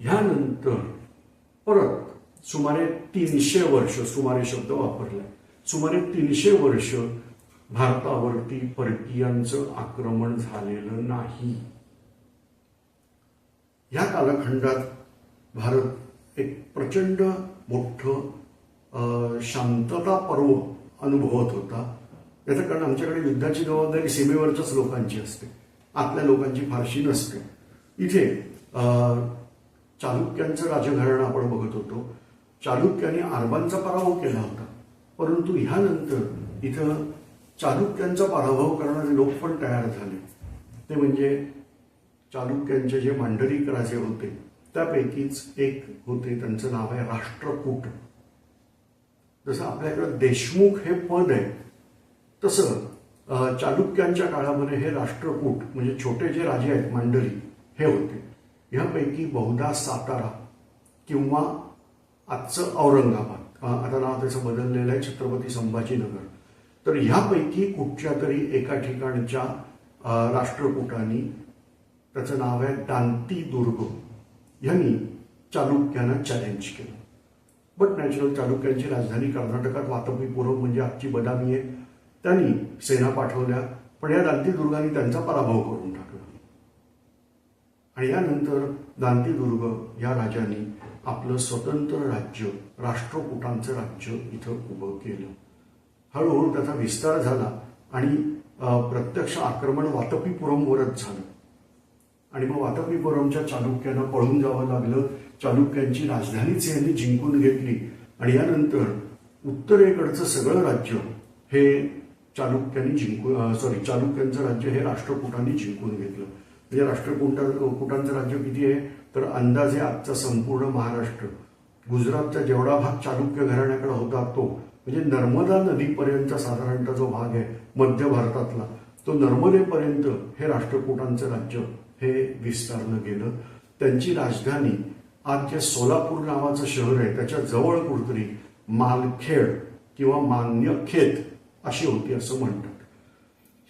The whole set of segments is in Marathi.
ह्यानंतर परत सुमारे तीनशे वर्ष सुमारे शब्द वापरले. सुमारे तीनशे वर्ष भारतावरती परकीयांचं आक्रमण झालेलं नाही. या कालखंडात भारत एक प्रचंड मोठं शांतता पर्व अनुभवत होता. याचं कारण आमच्याकडे युद्धाची जबाबदारी सीमेवरच्याच लोकांची असते. आपल्या लोकांची फारशी नसते. इथे चालुक्यांचं राजघराणं आपण बघत होतो. चालुक्यांनी अरबांचा पराभव केला होता. परंतु ह्यानंतर इथं चालुक्यांचा पराभव करणारे लोक पण तयार झाले. ते म्हणजे चालुक्यांचे जे मांढरीक राजे होते त्यापैकीच एक होते त्यांचं नाव आहे राष्ट्रकूट. जसं आपल्याकडं देशमुख हे पद आहे तसं चालुक्यांच्या काळामध्ये हे राष्ट्रकूट म्हणजे छोटे जे राजे आहेत मांडरी हे होते. ह्यापैकी बहुधा सातारा किंवा आजचं औरंगाबाद. आता नाव त्याचं बदललेलं आहे छत्रपती संभाजीनगर. तर ह्यापैकी कुठच्या तरी एका ठिकाणच्या अं, राष्ट्रकूटांनी त्याचं नाव आहे दांती दुर्ग. यांनी चालुक्यांना चॅलेंज केलं. बट नॅचरल चालुक्यांची राजधानी कर्नाटकात वातपीपुरम म्हणजे आजची बदामी आहे. त्यांनी सेना पाठवल्या पण या दांती दुर्गाने त्यांचा पराभव करून टाकला. आणि यानंतर गांधीदुर्ग या राजांनी आपलं स्वतंत्र राज्य राष्ट्रकुटांचं राज्य इथं उभं केलं. हळूहळू त्याचा विस्तार झाला आणि प्रत्यक्ष आक्रमण वातपीपुरमवरच झालं. आणि मग वातपीपुरमच्या चालुक्यांना पळून जावं लागलं. चालुक्यांची राजधानीच यांनी जिंकून घेतली आणि यानंतर उत्तरेकडचं सगळं राज्य हे चालुक्यांनी जिंकून सॉरी चालुक्यांचं राज्य हे राष्ट्रकुटांनी जिंकून घेतलं. म्हणजे राष्ट्रकूटा कुटांचं राज्य किती आहे तर अंदाजे आजचा संपूर्ण महाराष्ट्र गुजरातचा जेवढा भाग चालुक्य घराण्याकडे होता तो म्हणजे नर्मदा नदीपर्यंतचा साधारणतः जो भाग आहे मध्य भारतातला तो नर्मदेपर्यंत हे राष्ट्रकुटांचं राज्य हे विस्तारलं गेलं. त्यांची राजधानी आज जे सोलापूर नावाचं शहर आहे त्याच्याजवळ कुठतरी मालखेड किंवा मान्यखेत अशी होती असं म्हणतात.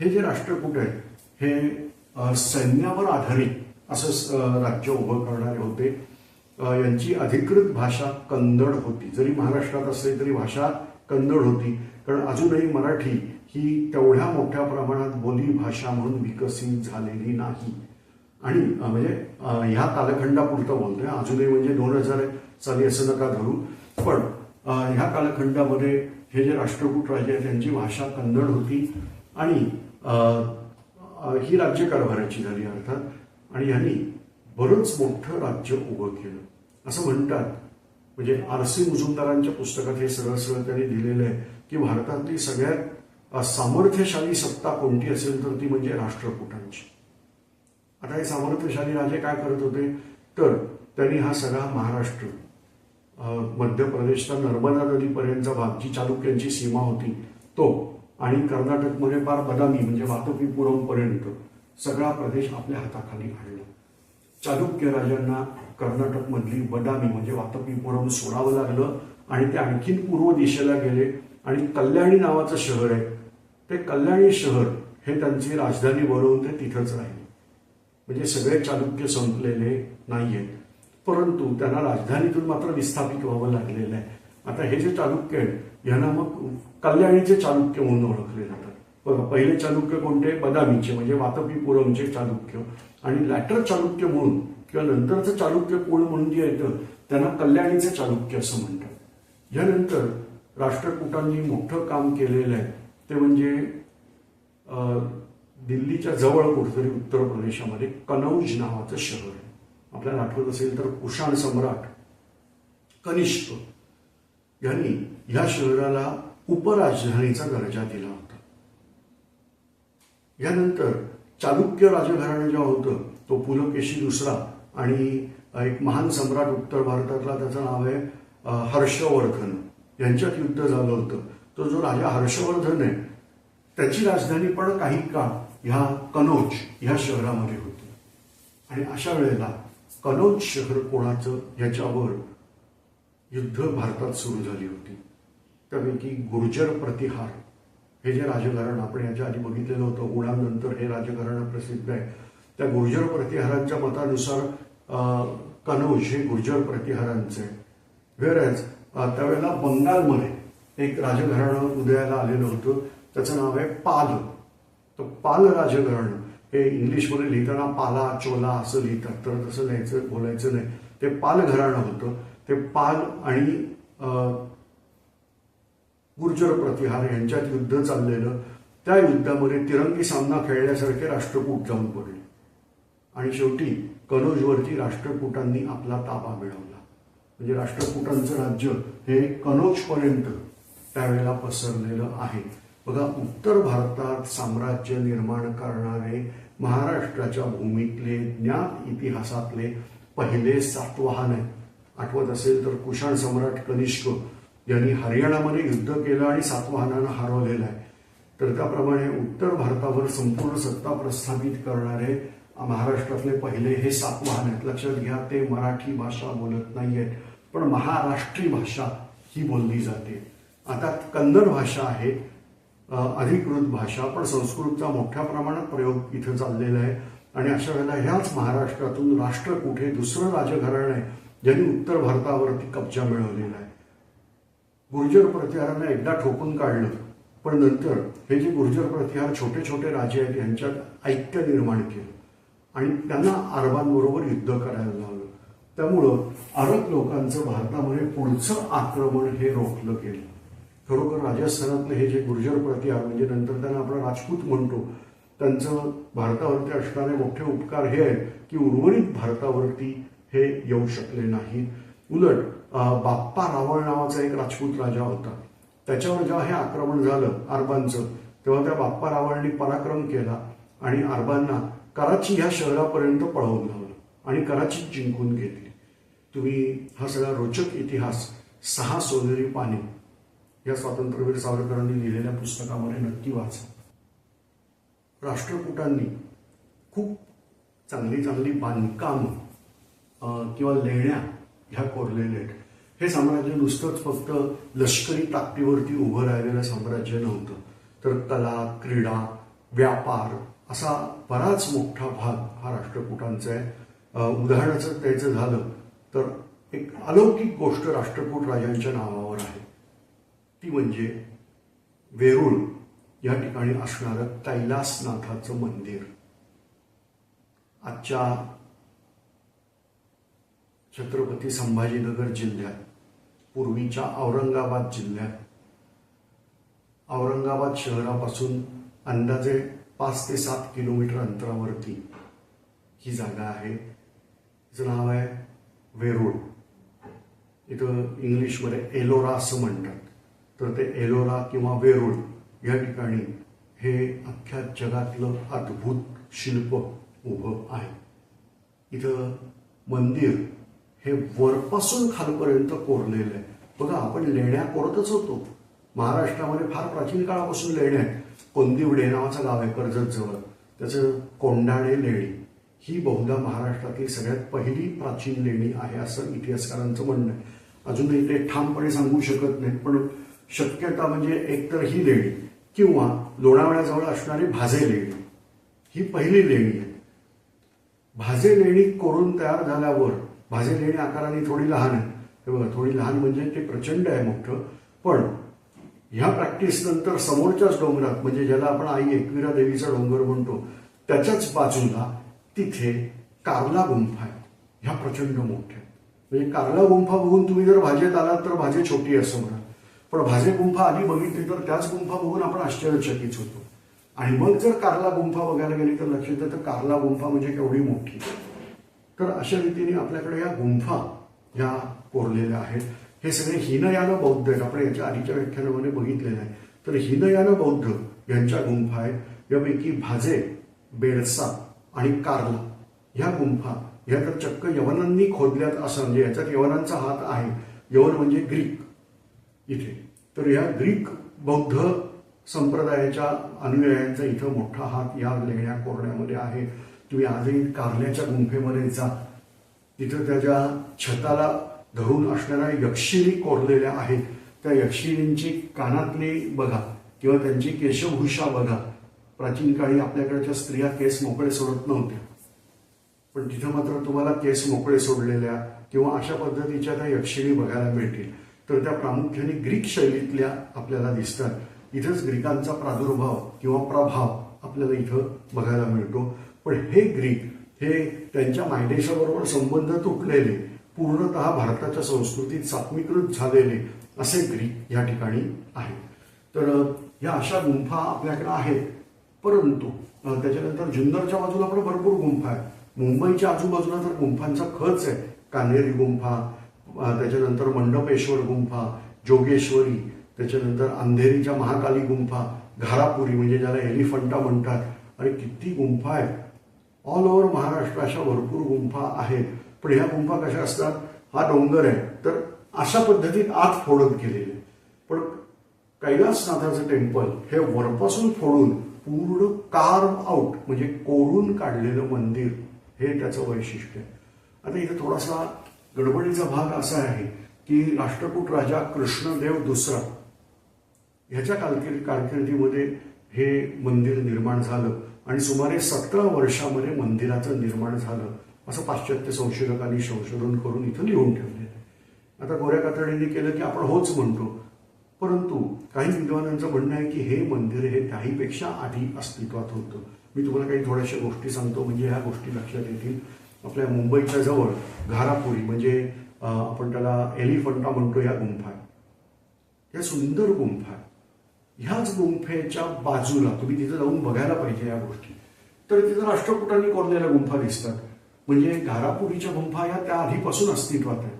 हे जे राष्ट्रकूट आहे हे सैन्यावर आधारित असं राज्य उभं करणारे होते. यांची अधिकृत भाषा कन्नड होती. जरी महाराष्ट्रात असली तरी भाषा कन्नड होती. कारण अजूनही मराठी ही तेवढ्या मोठ्या प्रमाणात बोली भाषा म्हणून विकसित झालेली नाही. आणि म्हणजे ह्या कालखंडापुरतं बोलतोय. अजूनही म्हणजे दोन हजार साली असं नका धरू. पण ह्या कालखंडामध्ये हे जे राष्ट्रकूट राजे आहेत त्यांची भाषा कन्नड होती. आणि ही राज्य ही राज्यकारभाराची झाली अर्थात. आणि ह्यांनी बरंच मोठं राज्य उभं केलं. असं म्हणतात. म्हणजे आर सी मुजुमदारांच्या पुस्तकात हे सरळ सरळ त्यांनी दिलेलं आहे की भारतातली सगळ्यात सामर्थ्यशाली सत्ता कोणती असेल तर ती म्हणजे राष्ट्रकूटांची. आता हे सामर्थ्यशाली राजे काय करत होते? तर त्यांनी हा सगळा महाराष्ट्र मध्य प्रदेशचा नर्मदा नदीपर्यंतचा भाग जी चालुक्यांची सीमा होती. तो आणि कर्नाटकमध्ये फार बदामी म्हणजे वाहतुकीपुरमपर्यंत सगळा प्रदेश आपल्या हाताखाली आणला. चालुक्य राजांना कर्नाटकमधली बदामी म्हणजे वातपीपुरम सोडावं लागलं आणि ते आणखीन पूर्व दिशेला गेले. आणि कल्याणी नावाचं शहर आहे. ते कल्याणी शहर हे त्यांची राजधानी बनवून ते तिथंच राहिले. म्हणजे सगळे चालुक्य संपलेले नाही आहेत परंतु त्यांना राजधानीतून मात्र विस्थापित व्हावं लागलेलं आहे. आता हे जे चालुक्य आहेत यांना मग कल्याणीचे चालुक्य म्हणून ओळखले जातात. बघा पहिले चालुक्य कोणते? बदामीचे म्हणजे वातपीपुरमचे चालुक्य. आणि लॅटर चालुक्य म्हणून किंवा नंतरचं चालुक्य कोण म्हणून जे येतं त्यांना कल्याणीचे चालुक्य असं म्हणतात. यानंतर राष्ट्रकूटांनी मोठं काम केलेलं आहे. ते म्हणजे दिल्लीच्या जवळ कुठेतरी उत्तर प्रदेशामध्ये कनौज नावाचं शहर आहे. आपल्याला आठवत असेल तर कुशाण सम्राट कनिष्क यांनी या शहराला उपराजधानीचा दर्जा दिला होता. यानंतर चालुक्य राजघराणं जेव्हा होतं तो पुलकेशी दुसरा आणि एक महान सम्राट उत्तर भारतातला त्याचं नाव आहे हर्षवर्धन. यांच्यात युद्ध झालं होतं. तो जो राजा हर्षवर्धन आहे त्याची राजधानी पण काही काळ ह्या कनौज ह्या शहरामध्ये होती. आणि अशा वेळेला कनौज शहर कोणाचं? ह्याच्यावर युद्ध भारतात सुरू झाली होती. त्यापैकी गुर्जर प्रतिहार. हे जे राजकारण आपण याच्या आधी बघितलेलं होतं उडानंतर हे राजकारण प्रसिद्ध आहे. त्या गुर्जर प्रतिहारांच्या मतानुसार कनौज हे गुर्जर प्रतिहारांचे. वेरॅज त्यावेळेला बंगालमध्ये एक राजघराणं उदयाला आलेलं होतं. त्याचं नाव आहे पाल. तर पाल राजघराणं हे इंग्लिशमध्ये लिहिताना पाला चोला असं लिहितात. तर तसं लिहायचं बोलायचं नाही. ते पाल घराणं होतं. ते पाल आणि गुर्जर प्रतिहार यांच्यात युद्ध चाललेलं त्या युद्धामध्ये तिरंगी सामना खेळल्यासारखे राष्ट्रकूट जाऊन पडले. आणि शेवटी कनौजवरती राष्ट्रकूटांनी आपला ताबा मिळवला. म्हणजे राष्ट्रकूटांचं राज्य हे कनौजपर्यंत त्यावेळेला पसरलेलं आहे. बघा उत्तर भारतात साम्राज्य निर्माण करणारे महाराष्ट्राच्या भूमीतले ज्ञात इतिहासातले पहिले सातवाहन आहे आठवत असेल तर कुशाण सम्राट कनिष्क यांनी हरियाणामध्ये युद्ध केलं आणि सातवाहनानं हरवलेलं आहे. तर त्याप्रमाणे उत्तर भारतावर संपूर्ण सत्ता प्रस्थापित करणारे महाराष्ट्रातले पहिले हे सातवाहन आहेत. लक्षात घ्या ते मराठी भाषा बोलत नाहीयेत पण महाराष्ट्री भाषा ही बोलली जाते. आता कन्नड भाषा आहे अधिकृत भाषा पण संस्कृतचा मोठ्या प्रमाणात प्रयोग इथं चाललेला आहे. आणि अशा वेळेला ह्याच महाराष्ट्रातून राष्ट्र कुठे दुसरं राजघराणं आहे ज्यांनी उत्तर भारतावरती कब्जा मिळवलेला आहे. गुर्जर प्रतिहाराला एकदा ठोकून काढलं पण नंतर हे जे गुर्जर प्रतिहार छोटे छोटे राजे आहेत यांच्यात ऐक्य निर्माण केलं. आणि त्यांना अरबांबरोबर युद्ध करायला लावलं. त्यामुळं अरब लोकांचं भारतामध्ये पुढचं आक्रमण हे रोखलं गेलं. खरोखर राजस्थानातलं हे जे गुर्जर प्रतिहार म्हणजे नंतर त्यांना आपण राजपूत म्हणतो त्यांचं भारतावरती असणारे मोठे उपकार हे आहेत की उर्वरित भारतावरती हे येऊ शकले नाही उलट बाप्पा रावळ नावाचा एक राजपूत राजा होता. त्याच्यावर जेव्हा हे आक्रमण झालं अरबांचं तेव्हा त्या बाप्पा रावळनी पराक्रम केला आणि अरबांना कराची ह्या शहरापर्यंत पळवून लावलं आणि कराची जिंकून घेतली. तुम्ही हा सगळा रोचक इतिहास सहा सोनेरी पाने या स्वातंत्र्यवीर सावरकरांनी लिहिलेल्या पुस्तकामध्ये नक्की वाचा. राष्ट्रकूटांनी खूप चांगली चांगली बांधकाम किंवा लेण्या ह्या कोरलेल्या आहेत. हे साम्राज्य नुसतंच फक्त लष्करी ताकदीवरती उभं राहिलेलं साम्राज्य नव्हतं. तर कला क्रीडा व्यापार असा बराच मोठा भाग हा राष्ट्रकूटांचा आहे. उदाहरणाचं त्याचं झालं तर एक अलौकिक गोष्ट राष्ट्रकूट राजांच्या नावावर आहे. ती म्हणजे वेरूळ. या ठिकाणी असणारं कैलासनाथाचं मंदिर. आजच्या छत्रपती संभाजीनगर जिल्ह्यात पूर्वीच्या औरंगाबाद जिल्ह्यात. औरंगाबाद शहरापासून अंदाजे पाच ते सात किलोमीटर अंतरावरती ही जागा आहे. तिचं नाव आहे वेरूळ. इथं इंग्लिशमध्ये एलोरा असं म्हणतात. तर ते एलोरा किंवा वेरूळ या ठिकाणी हे अख्ख्या जगातलं अद्भुत शिल्प उभं आहे. इथं मंदिर हे वरपासून खालपर्यंत कोरलेलं आहे. बघा आपण लेण्या कोरतच होतो. महाराष्ट्रामध्ये फार प्राचीन काळापासून लेण्या आहेत. कोंदिवडे नावाचं गाव आहे कर्जत जवळ. त्याचं कोंढाणे लेणी. ही बहुधा महाराष्ट्रातली सगळ्यात पहिली प्राचीन लेणी आहे असं इतिहासकारांचं म्हणणं आहे. अजूनही ते ठामपणे सांगू शकत नाहीत पण शक्यता म्हणजे एकतर ही लेणी किंवा लोणावळ्याजवळ असणारी भाजे लेणी. ही पहिली लेणी आहे. भाजे लेणी कोरून तयार झाल्यावर माझे लेणी आकाराने थोडी लहान आहे हे बघा थोडी लहान म्हणजे ते प्रचंड आहे मोठं. पण ह्या प्रॅक्टिस नंतर समोरच्याच डोंगरात म्हणजे ज्याला आपण आई एकविरा देवीचा डोंगर म्हणतो त्याच्याच बाजूला तिथे कारला गुंफा आहे. ह्या प्रचंड मोठ्या म्हणजे कारला गुंफा बघून तुम्ही जर भाजेत आलात तर भाजे छोटी असं म्हणा. पण भाजे गुंफा आधी बघितली तर त्याच गुंफा बघून आपण आश्चर्यचकित होतो. आणि मग जर कारला गुंफा बघायला गेली तर लक्षात येतं तर गुंफा म्हणजे केवढी मोठी. तर अशा रीतीने आपल्याकडे या गुंफा ह्या कोरलेल्या आहेत. हे सगळे हिनयान बौद्ध आहेत. आपण याच्या आधीच्या व्याख्यानामध्ये बघितलेलं आहे. तर हिनयान बौद्ध यांच्या गुंफा आहेत. यापैकी भाजे बेडसा आणि कार्ला ह्या गुंफा ह्या तर चक्क यवनांनी खोदल्यात असं म्हणजे याच्यात यवनांचा हात आहे. यवन म्हणजे ग्रीक इथे. तर ह्या ग्रीक बौद्ध संप्रदायाच्या अनुयायांचा इथं मोठा हात या लेण्या कोरण्यामध्ये आहे. तुम्ही आजही कारल्याच्या गुंफेमध्ये जा तिथं त्याच्या छताला धरून असणाऱ्या यक्षिणी कोरलेल्या आहेत. त्या यक्षिणींची कानातली बघा किंवा त्यांची केशभूषा बघा. प्राचीन काळी आपल्याकडच्या स्त्रिया केस मोकळे सोडत नव्हत्या. पण तिथं मात्र तुम्हाला केस मोकळे सोडलेल्या किंवा अशा पद्धतीच्या त्या यक्षिणी बघायला मिळतील. तर त्या प्रामुख्याने ग्रीक शैलीतल्या आपल्याला दिसतात. इथंच ग्रीकांचा प्रादुर्भाव किंवा प्रभाव आपल्याला इथं बघायला मिळतो. पण हे ग्रीक हे त्यांच्या मायदेशाबरोबर संबंध तुटलेले पूर्णतः भारताच्या संस्कृतीत सात्मीकृत झालेले असे ग्रीक या ठिकाणी आहेत. तर ह्या या अशा गुंफा आपल्याकडे आहेत. परंतु त्याच्यानंतर जुन्नरच्या बाजूला पण भरपूर गुंफा आहेत. मुंबईच्या आजूबाजूला तर गुंफांचा खच आहे. कान्हेरी गुंफा त्याच्यानंतर मंडपेश्वर गुंफा जोगेश्वरी त्याच्यानंतर अंधेरीच्या महाकाली गुंफा घारापुरी म्हणजे ज्याला एलिफंटा म्हणतात. आणि किती गुंफा आहेत. ऑल ओव्हर महाराष्ट्र अशा भरपूर गुंफा आहेत. पण ह्या गुंफा कशा असतात? हा डोंगर आहे. तर अशा पद्धतीत आत फोडत गेलेले. पण कैलासनाथाचं टेम्पल हे वरपासून फोडून पूर्ण कार्व आउट म्हणजे कोरून काढलेलं मंदिर हे त्याचं वैशिष्ट्य आहे. आता इथे थोडासा गडबडीचा भाग असा आहे की राष्ट्रकूट राजा कृष्णदेव दुसरा ह्याच्या कारकिर्दीमध्ये हे मंदिर निर्माण झालं. आणि सुमारे सतरा वर्षामध्ये मंदिराचं निर्माण झालं. असं पाश्चात्य संशोधकांनी संशोधन करून इथं लिहून ठेवलेलं आहे आता गोऱ्या कातडींनी केलं की आपण होच म्हणतो. परंतु काही विद्वानांचं म्हणणं आहे की हे मंदिर हे त्याहीपेक्षा आधी अस्तित्वात होतं. मी तुम्हाला काही थोड्याशा गोष्टी सांगतो. म्हणजे ह्या गोष्टी लक्षात येतील. आपल्या मुंबईच्या जवळ घारापुरी म्हणजे आपण त्याला एलिफंटा म्हणतो या गुंफा ह्या या सुंदर गुंफा ह्याच गुंफेच्या बाजूला तुम्ही तिथे जाऊन बघायला पाहिजे या गोष्टी. तर तिथं राष्ट्रकुटांनी कोरलेल्या गुंफा दिसतात. म्हणजे घारापुरीच्या गुंफा या त्या आधीपासून अस्तित्वात आहेत.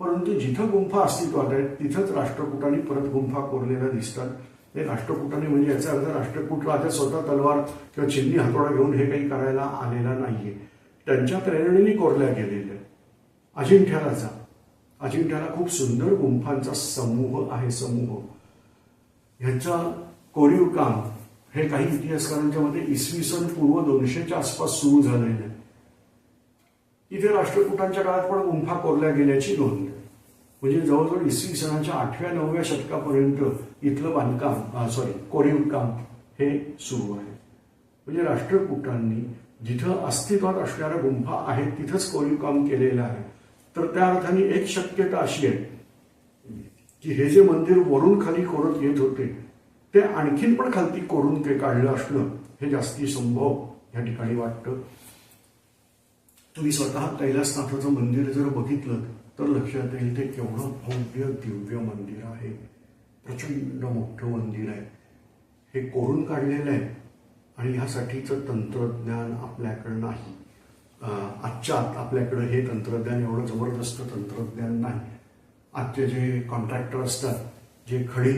परंतु जिथं गुंफा अस्तित्वात आहेत तिथंच राष्ट्रकुटांनी परत गुंफा कोरलेल्या दिसतात. ते राष्ट्रकुटांनी म्हणजे याचा अर्थ राष्ट्रकूट राजा स्वतः तलवार किंवा चिन्नी हातोडा घेऊन हे काही करायला आलेला नाहीये. त्यांच्या प्रेरणेने कोरल्या गेलेल्या आहेत. अजिंठ्याला जा अजिंठ्याला खूप सुंदर गुंफांचा समूह आहे समूह. ह्याचा कोरीव काम हे काही इतिहासकारांच्या मध्ये इसवी सन पूर्व दोनशेच्या आसपास सुरू झालेलं आहे इथे राष्ट्रकुटांच्या काळात पण गुंफा कोरल्या गेल्याची नोंद. आहे म्हणजे जवळजवळ इसवी सनाच्या आठव्या नवव्या शतकापर्यंत इथलं बांधकाम सॉरी कोरीव काम हे सुरू आहे. म्हणजे राष्ट्रकुटांनी जिथं अस्तित्वात असणाऱ्या गुंफा आहेत तिथंच कोरीव काम केलेलं आहे. तर त्या अर्थाने एक शक्यता अशी आहे की हे जे मंदिर वरून खाली कोरत येत होते ते आणखीन पण खालती कोरून ते काढलं असणं हे जास्ती संभव या ठिकाणी वाटतं. तुम्ही स्वतः कैलासनाथाचं मंदिर जर बघितलं तर लक्षात येईल ते केवढं भव्य दिव्य मंदिर आहे. प्रचंड मोठं मंदिर आहे. हे कोरून काढलेलं आहे आणि ह्यासाठीचं तंत्रज्ञान आपल्याकडं नाही. आजच्या आत आपल्याकडं हे तंत्रज्ञान एवढं जबरदस्त तंत्रज्ञान नाही. आजचे जे कॉन्ट्रॅक्टर असतात जे खडी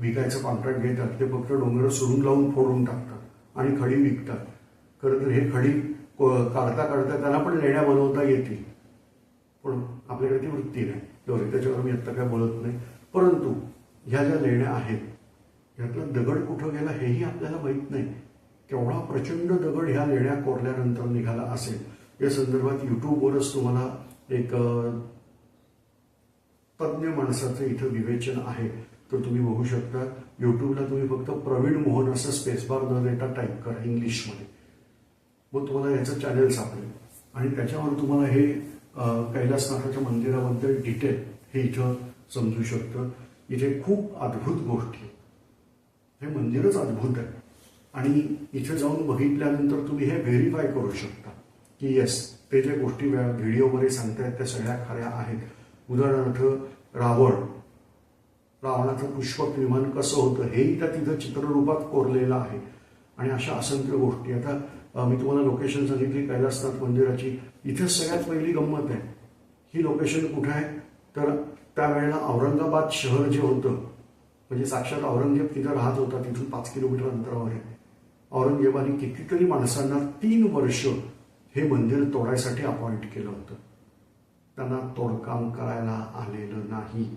विकायचं कॉन्ट्रॅक्ट घेतात ते फक्त डोंगर सोडून लावून फोडून टाकतात आणि खडी विकतात. खरं तर हे खडी काढता काढता त्याला पण लेण्या बनवता येतील. पण आपल्याकडे ती वृत्ती नाही. जाऊ त्याच्यावर मी आत्ता काय बोलत नाही. परंतु ह्या ज्या लेण्या आहेत यातला दगड कुठं गेला हेही आपल्याला माहीत नाही. केवढा प्रचंड दगड ह्या लेण्या कोरल्यानंतर निघाला असेल. या संदर्भात युट्यूबवरच तुम्हाला एक तज्ज्ञ माणसाचं इथं विवेचन आहे. तर तुम्ही बघू शकता युट्यूबला तुम्ही फक्त प्रवीण मोहन असं स्पेसबार न देता टाईप करा इंग्लिशमध्ये मग तुम्हाला याचं चॅनल सापडेल. आणि त्याच्यावर तुम्हाला हे कैलासनाथाच्या मंदिराबद्दल डिटेल हे इथं समजू शकतं. इथे खूप अद्भुत गोष्टी हे मंदिरच अद्भुत आहे. आणि इथे जाऊन बघितल्यानंतर तुम्ही हे व्हेरीफाय करू शकता की येस ते ज्या गोष्टी व्हिडिओमध्ये सांगतायत त्या सगळ्या खऱ्या आहेत. उदाहरणार्थ रावण. रावणाचं पुष्पक विमान कसं होतं हेही त्या तिथं चित्ररूपात कोरलेलं आहे. आणि अशा असंख्य गोष्टी. आता मी तुम्हाला लोकेशन सांगितली कैलासनाथ मंदिराची. इथे सगळ्यात पहिली गंमत आहे. ही लोकेशन कुठं आहे? तर त्यावेळेला औरंगाबाद शहर जे होतं म्हणजे साक्षात औरंगजेब तिथं राहत होता तिथून पाच किलोमीटर अंतरावर आहे. औरंगजेबाने कितीतरी माणसांना तीन वर्ष हे मंदिर तोडायसाठी अपॉइंट केलं होतं. त्यांना तोडकाम करायला आलेलं नाही.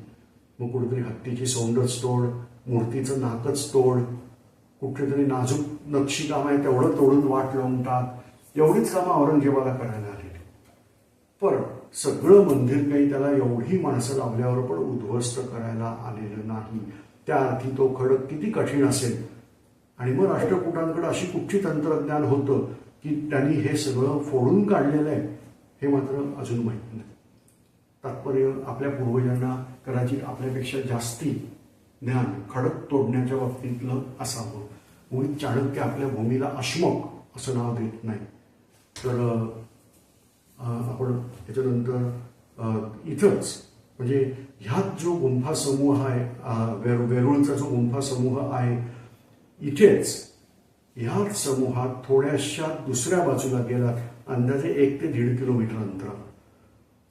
मग कुठेतरी हत्तीची सोंडच तोड मूर्तीचं नाकच तोड कुठेतरी नाजूक नक्षीकाम आहे तेवढं तोडून वाट लावून टाक एवढीच कामं औरंगजेबाला करायला आलेली. पण सगळं मंदिर काही त्याला एवढी माणसं लावल्यावर पण उद्ध्वस्त करायला आलेलं नाही. त्या अर्थी तो खडक किती कठीण असेल. आणि मग राष्ट्रकूटांकडे अशी कुठची तंत्रज्ञान होतं की त्यांनी हे सगळं फोडून काढलेलं आहे हे मात्र अजून माहीत नाही. तात्पर्य आपल्या पूर्वजांना कदाचित आपल्यापेक्षा जास्ती ज्ञान खडक तोडण्याच्या बाबतीतलं असावं. मुळी चाणक्य आपल्या भूमीला अश्मक असं नाव देत नाही. तर आपण त्याच्यानंतर इथंच म्हणजे ह्यात जो गुंफा समूह आहे अं, वेरू जो गुंफा समूह आहे इथेच ह्या समूहात थोड्याशा दुसऱ्या बाजूला गेला अंदाजे एक ते दीड किलोमीटर अंतरावर.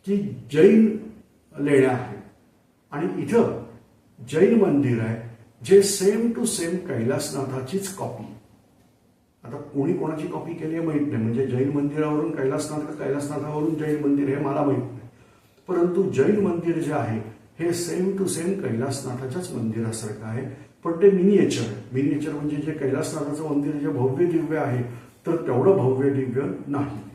की जैन लेण्या आहेत. आणि इथं जैन मंदिर आहे जे सेम टू सेम कैलासनाथाचीच कॉपी आता कोणी कोणाची कॉपी केली आहे माहीत नाही. म्हणजे जैन मंदिरावरून कैलासनाथ का कैलासनाथावरून जैन मंदिर हे मला माहीत नाही. परंतु जैन मंदिर जे आहे हे सेम टू सेम कैलासनाथाच्याच मंदिरासारखं आहे. पण ते मिनिएचर आहे. मिनिएचर म्हणजे जे कैलासनाथाचं मंदिर जे भव्य दिव्य आहे तर तेवढं भव्य दिव्य नाही.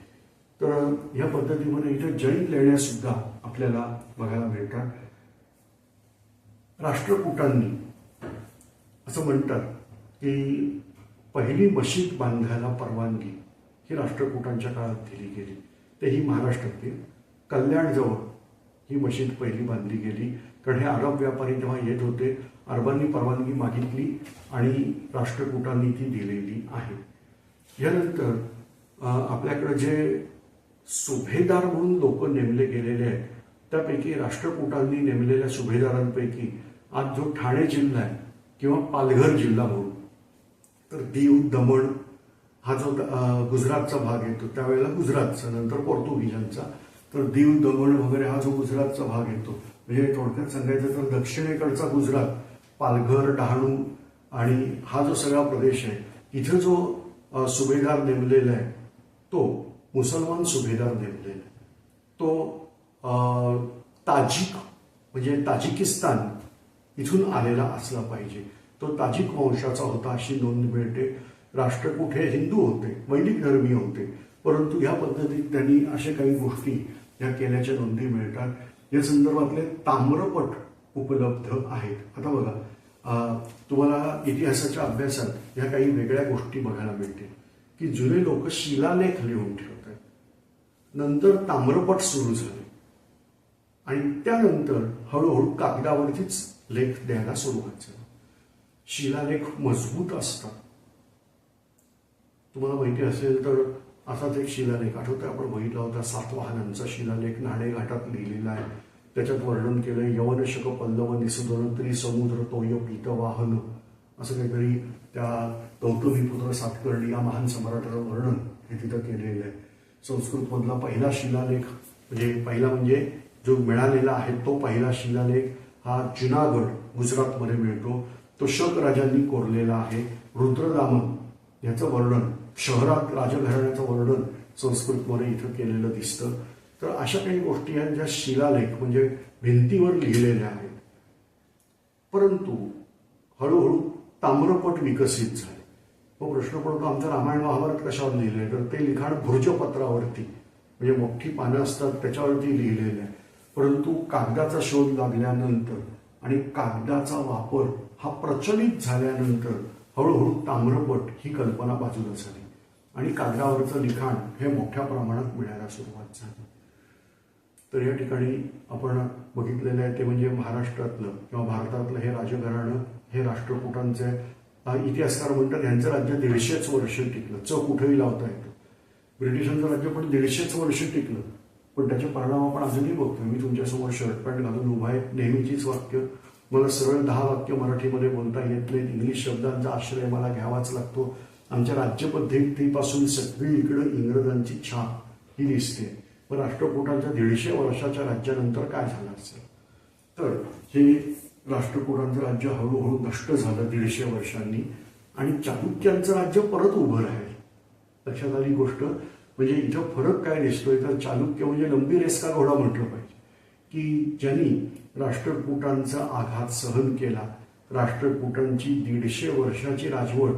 तर या पद्धतीमध्ये इथे जैन लेण्या सुद्धा आपल्याला बघायला मिळतात. राष्ट्रकूटांनी असं म्हणतात की पहिली मशीद बांधायला परवानगी ही राष्ट्रकूटांच्या काळात दिली गेली. ते ही महाराष्ट्रातील कल्याणजवळ ही मशीद पहिली बांधली गेली. कारण हे अरब व्यापारी जेव्हा येत होते अरबांनी परवानगी मागितली आणि राष्ट्रकूटांनी ती दिलेली आहे. यानंतर आपल्याकडं आपल्याकडे जे सुभेदार म्हणून लोक नेमले गेलेले आहेत. त्यापैकी राष्ट्रकूटांनी नेमलेल्या सुभेदारांपैकी आज जो ठाणे जिल्हा आहे किंवा पालघर जिल्हा म्हणून तर दीव दमण हा जो गुजरातचा भाग येतो त्यावेळेला गुजरातचा नंतर पोर्तुगीजांचा. तर दीव दमण वगैरे हा जो गुजरातचा भाग येतो म्हणजे थोडक्यात सांगायचं तर दक्षिणेकडचा गुजरात पालघर डहाणू आणि हा जो सगळा प्रदेश आहे इथं जो सुभेदार नेमलेला आहे तो मुसलमान सुभेदार नेमलेला तो ताजिक म्हणजे ताजिकिस्तान इथून आलेला असला पाहिजे. तो ताजिक वंशाचा होता अशी नोंद मिळते. राष्ट्रकूट हे हिंदू होते. वैदिक धर्मीय होते. परंतु ह्या पद्धतीत त्यांनी अशा काही गोष्टी ह्या केल्याच्या नोंदी मिळतात. या संदर्भातले ताम्रपट उपलब्ध आहेत. आता बघा तुम्हाला इतिहासाच्या अभ्यासात ह्या काही वेगळ्या गोष्टी बघायला मिळतील. की जुने लोक शिलालेख लिहून ठेवतात. नंतर ताम्रपट सुरू झाले. आणि त्यानंतर हळूहळू कागदावरतीच लेख द्यायला सुरुवात झाली. शिलालेख मजबूत असतात. तुम्हाला माहिती असेल तर असाच एक शिलालेख आठवतोय. आपण बघितला होता सातवाहनांचा शिलालेख नाणे घाटात लिहिलेला आहे. त्याच्यात वर्णन केलं यवनशक पल्लव निसुदन त्रिसमुद्र तोय पीत वाहन असं काहीतरी त्या गौतमीपुत्र सातकर्णी या महान सम्राटाचं वर्णन हे तिथं केलेलं आहे. संस्कृतमधला पहिला शिलालेख म्हणजे पहिला म्हणजे जो मिळालेला आहे तो पहिला शिलालेख हा जुनागड गुजरातमध्ये मिळतो. तो शक राजांनी कोरलेला आहे. रुद्रदामन याचं वर्णन शहरात राजघराण्याचं वर्णन संस्कृतमध्ये इथं केलेलं दिसतं. तर अशा काही गोष्टी आहेत ज्या शिलालेख म्हणजे भिंतीवर लिहिलेल्या आहेत. परंतु हळूहळू ताम्रपट विकसित झाले. तो प्रश्न पडतो आमचं रामायण महाभारत कशावर लिहिलंय? तर ते लिखाण भुर्जपत्रावरती म्हणजे मोठी पानं असतात त्याच्यावरती लिहिलेलं आहे. परंतु कागदाचा शोध लागल्यानंतर आणि कागदाचा वापर हा प्रचलित झाल्यानंतर हळूहळू ताम्रपट ही कल्पना बाजूला झाली. आणि कागदावरचं लिखाण हे मोठ्या प्रमाणात मिळायला सुरुवात झाली. तर या ठिकाणी आपण बघितलेलं आहे ते म्हणजे महाराष्ट्रातलं किंवा भारतातलं हे राजघराणं हे राष्ट्रकूटांचे इतिहासकार म्हणतात यांचं राज्य दीडशेच वर्ष टिकलं. च कुठेही लावता येतं. ब्रिटिशांचं राज्य पण दीडशेच वर्ष टिकलं. पण त्याचे परिणाम आपण अजूनही बघतोय. मी तुमच्यासमोर शर्ट पॅन्ट घालून उभा आहे. नेहमीचीच वाक्य. मला सरळ दहा वाक्य मराठीमध्ये बोलता येत नाहीत. इंग्लिश शब्दांचा आश्रय मला घ्यावाच लागतो. आमच्या राज्यपद्धतीपासून सगळीकडे इंग्रजांची छाप ही दिसते. मग राष्ट्रकुटांच्या दीडशे वर्षाच्या राज्यानंतर काय झालं असेल? तर हे राष्ट्रकुटांचं राज्य हळूहळू नष्ट झालं दीडशे वर्षांनी आणि चालुक्यांचं राज्य परत उभं राहिलं. लक्षात आली गोष्ट? म्हणजे इथं फरक काय दिसतोय? तर चालुक्य म्हणजे लंबी रेस का घोडा म्हटलं पाहिजे. की ज्यांनी राष्ट्रकूटांचा आघात सहन केला राष्ट्रकूटांची दीडशे वर्षाची राजवट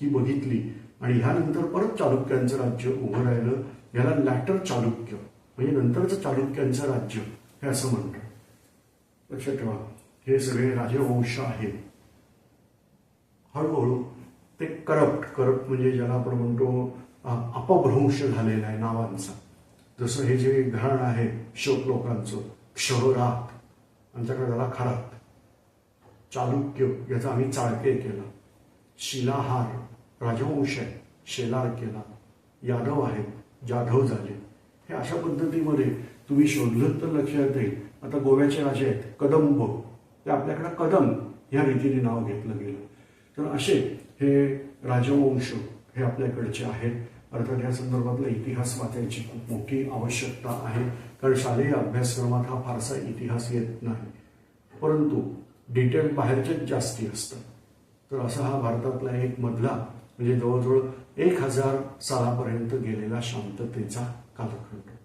ही बघितली आणि ह्यानंतर परत चालुक्यांचं राज्य उभं राहिलं ह्याला लॅटर चालुक्य म्हणजे नंतरचं चालुक्यांचं राज्य हे असं म्हणतं लक्षात ठेवा. हे सगळे राजवंश आहेत हळूहळू ते करप्ट करप्ट म्हणजे ज्याला आपण म्हणतो अपभ्रंश झालेला आहे नावांचा. जसं हे जे घराण आहे शोक लोकांचं क्षहरात आमच्याकडे झाला खरात चालुक्य याचा आम्ही चाळके केला. शिलाहार राजवंश आहे शेलार केला. यादव आहेत जाधव झाले. हे अशा पद्धतीमध्ये तुम्ही शोधलं तर लक्षात येईल. आता गोव्याचे राजे आहेत कदंब. ते आपल्याकडं कदम ह्या रीतीने नाव घेतलं गेलं. तर असे हे राजवंश हे आपल्याकडचे आहेत. अर्थात या संदर्भातला इतिहास वाचायची खूप मोठी आवश्यकता आहे. कारण शालेय अभ्यासक्रमात हा फारसा इतिहास येत नाही. परंतु डिटेल बाहेरचेच जास्ती असतं. तर असा हा भारतातला एक मधला म्हणजे जवळजवळ एक हजार सालापर्यंत गेलेला शांततेचा कालखंड.